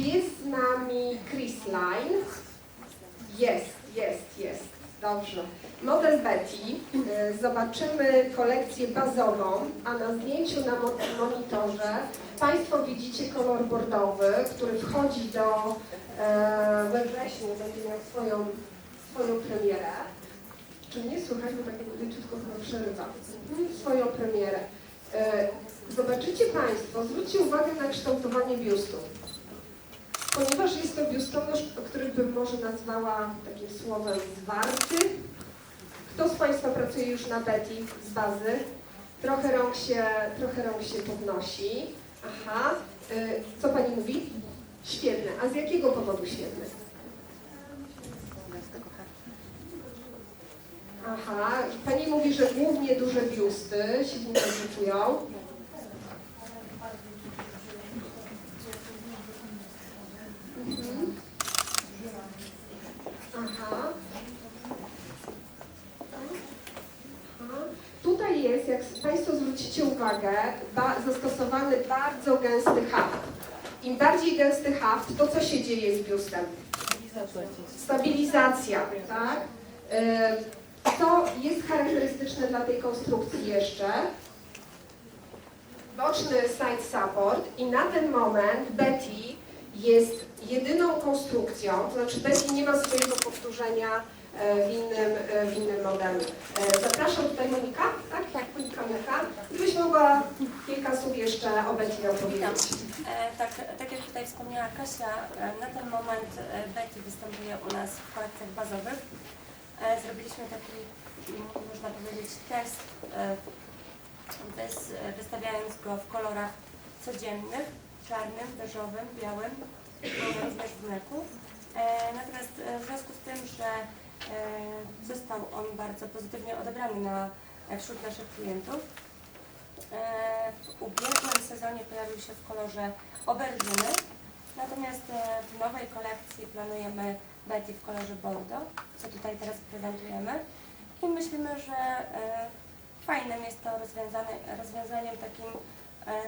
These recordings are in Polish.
Jest z nami Chris Line? Jest, jest, jest. Dobrze. Model Betty. Y, Zobaczymy kolekcję bazową, a na zdjęciu na mo- monitorze Państwo widzicie kolor bordowy, który wchodzi do e, we wrześniu, będzie miał swoją, swoją premierę. Czy mnie słychać, bo tak leciutko chyba przerywa. Mhm, Swoją premierę. E, Zobaczycie Państwo, zwróćcie uwagę na kształtowanie biustu. Ponieważ jest to biustonosz, który bym może nazwała takim słowem zwarty. Kto z Państwa pracuje już na Betty z bazy? Trochę rąk się, trochę rąk się podnosi. Aha. Y, Co Pani mówi? Świetne. A z jakiego powodu świetne? Aha. Pani mówi, że głównie duże biusty się w nim czują. Mhm. Aha. Aha. Tutaj jest, jak Państwo zwrócicie uwagę, zastosowany bardzo gęsty haft. Im bardziej gęsty haft, to co się dzieje z biustem? Stabilizacja, tak? Ym, Co jest charakterystyczne dla tej konstrukcji jeszcze? Boczny side support i na ten moment Betty jest jedyną konstrukcją, to znaczy Betty nie ma swojego powtórzenia w innym, e, w innym modelu. E, Zapraszam tutaj Monika, tak? Tak, Monika Monika. Gdybyś mogła kilka słów jeszcze o Betty opowiedzieć. E, tak, tak jak tutaj wspomniała Kasia, e, na ten moment e, Betty występuje u nas w kolekcjach bazowych. E, zrobiliśmy taki, można powiedzieć, test, e, wys, e, wystawiając go w kolorach codziennych, czarnym, beżowym, białym, również w mleku. E, natomiast e, w związku z tym, że e, został on bardzo pozytywnie odebrany na, e, wśród naszych klientów, E, W ubiegłym sezonie pojawił się w kolorze oberżyny, natomiast e, w nowej kolekcji planujemy Betty w kolorze Bordeaux, co tutaj teraz prezentujemy. I myślimy, że fajnym jest to rozwiązaniem takim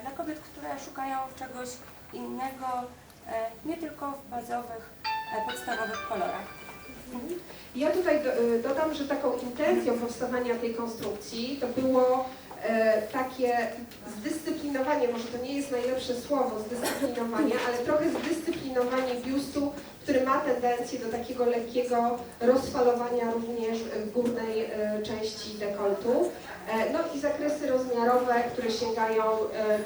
dla kobiet, które szukają czegoś innego, nie tylko w bazowych, podstawowych kolorach. Ja tutaj y, dodam, że taką intencją powstawania tej konstrukcji to było e, takie zdyscyplinowanie, może to nie jest najlepsze słowo, zdyscyplinowanie, ale trochę zdyscyplinowanie biustu, który ma tendencję do takiego lekkiego rozfalowania również w górnej części dekoltu. E, no i zakresy rozmiarowe, które sięgają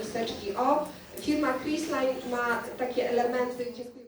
miseczki O. Firma Chrisline ma takie elementy, dziękuję